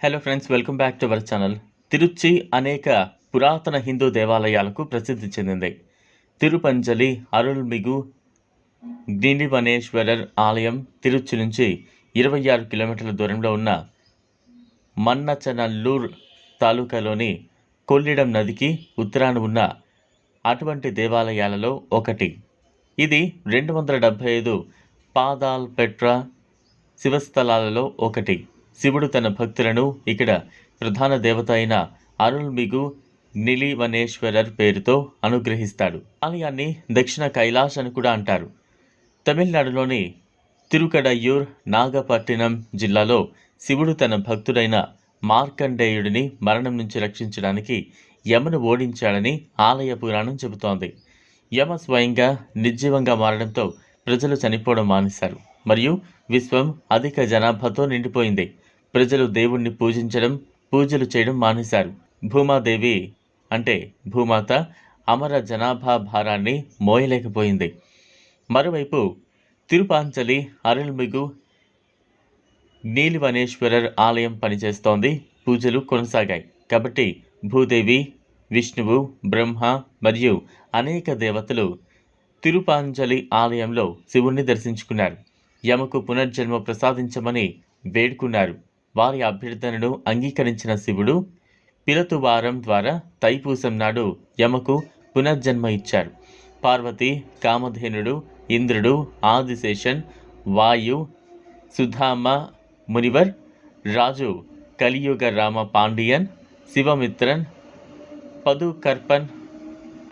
Hello friends welcome back to our channel Tiruchi అనేక పురాతన హిందూ దేవాలయాలకు ప్రసిద్ధి చెందింది. తిరుపంజలి అరుల్మిగు గిణివనేశ్వరర్ ఆలయం తిరుచి నుంచి ఇరవై ఆరు కిలోమీటర్ల దూరంలో ఉన్న మన్నచనల్లూర్ తాలూకాలోని కొల్లిడం నదికి ఉత్తరాన ఉన్న అటువంటి దేవాలయాలలో ఒకటి. ఇది రెండు వందల డెబ్భై ఐదు పాదాల్ పెట్రా శివస్థలాలలో ఒకటి. శివుడు తన భక్తులను ఇక్కడ ప్రధాన దేవత అయిన అరుణ్మిగు నిలివనేశ్వరర్ పేరుతో అనుగ్రహిస్తాడు. ఆలయాన్ని దక్షిణ కైలాష్ అని కూడా అంటారు. తమిళనాడులోని తిరుకడయ్యూర్ నాగపట్టినం జిల్లాలో శివుడు తన భక్తుడైన మార్కండేయుడిని మరణం నుంచి రక్షించడానికి యమను ఓడించాడని ఆలయ పురాణం చెబుతోంది. యమ స్వయంగా నిర్జీవంగా మారడంతో ప్రజలు చనిపోవడం మానేశారు. మరియు విశ్వం అధిక జనాభాతో నిండిపోయింది. ప్రజలు దేవుణ్ణి పూజించడం పూజలు చేయడం మానేశారు. భూమాదేవి అంటే భూమాత అమర జనాభా భారాన్ని మోయలేకపోయింది. మరోవైపు తిరుపాంచలి అరుల్మిగు నీలివనేశ్వరర్ ఆలయం పనిచేస్తోంది. పూజలు కొనసాగాయి. కాబట్టి భూదేవి విష్ణువు బ్రహ్మ మరియు అనేక దేవతలు తిరుపాంజలి ఆలయంలో శివుణ్ణి దర్శించుకున్నారు. యమకు పునర్జన్మ ప్రసాదించమని వేడుకున్నారు. వారి అభ్యర్థనను అంగీకరించిన శివుడు పిలతువారం ద్వారా తైపూసం నాడు యమకు పునర్జన్మ ఇచ్చారు. పార్వతి కామధేనుడు ఇంద్రుడు ఆదిశేషన్ వాయు సుధామ మునివర్ రాజు కలియుగ రామ పాండియన్ శివమిత్రన్ పదుకర్పన్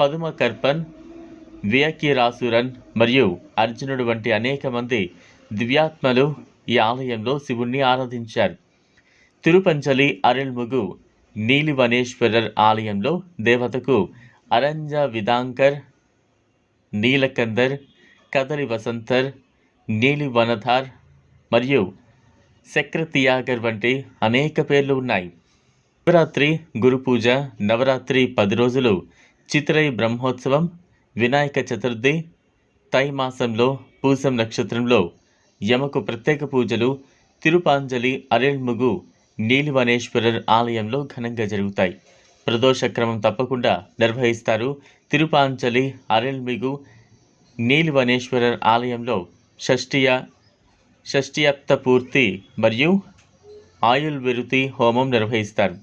పదుమకర్పన్ వ్యకిరాసురన్ మరియు అర్జునుడు వంటి అనేక మంది దివ్యాత్మలు ఈ ఆలయంలో శివుణ్ణి ఆరాధించారు. తిరుపంచలి అరుల్ముగు నీలివనేశ్వరర్ ఆలయంలో దేవతకు అరంజ విదాంకర్ నీలకందర్ కదలి వసంతర్ నీలివనధార్ మరియు శక్రతియాగర్ వంటి అనేక పేర్లు ఉన్నాయి. శివరాత్రి గురు పూజ నవరాత్రి పది రోజులు చిత్రై బ్రహ్మోత్సవం వినాయక చతుర్థి తై మాసంలో పూసం నక్షత్రంలో యమకు ప్రత్యేక పూజలు తిరుపాంజలి అరేల్ముగు నీలివనేశ్వరర్ ఆలయంలో ఘనంగా జరుగుతాయి. ప్రదోష క్రమం తప్పకుండా నిర్వహిస్తారు. తిరుపాంజలి అరెల్మిగు నీలివనేశ్వరర్ ఆలయంలో షష్ఠియ షష్ఠియప్త పూర్తి మరియు ఆయుర్విరుతి హోమం నిర్వహిస్తారు.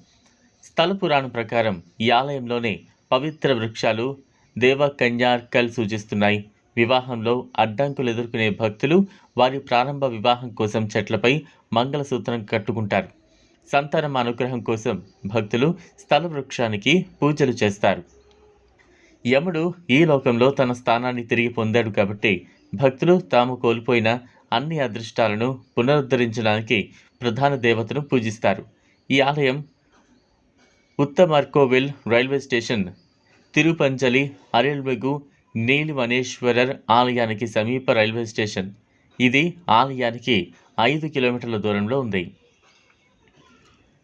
స్థల పురాణం ప్రకారం ఈ ఆలయంలోని పవిత్ర వృక్షాలు దేవ కన్యార్కల్ సూచిస్తున్నాయి. వివాహంలో అడ్డంకులు ఎదుర్కొనే భక్తులు వారి ప్రారంభ వివాహం కోసం చెట్లపై మంగళసూత్రం కట్టుకుంటారు. సంతానం అనుగ్రహం కోసం భక్తులు స్థల వృక్షానికి పూజలు చేస్తారు. యముడు ఈ లోకంలో తన స్థానాన్ని తిరిగి పొందాడు కాబట్టి భక్తులు తాము కోల్పోయిన అన్ని అదృష్టాలను పునరుద్ధరించడానికి ప్రధాన దేవతను పూజిస్తారు. ఈ ఆలయం ఉత్తమర్కోవిల్ రైల్వే స్టేషన్ తిరుపంచలి అరెల్వెగు నీలివనేశ్వరర్ ఆలయానికి సమీప రైల్వే స్టేషన్. ఇది ఆలయానికి ఐదు కిలోమీటర్ల దూరంలో ఉంది.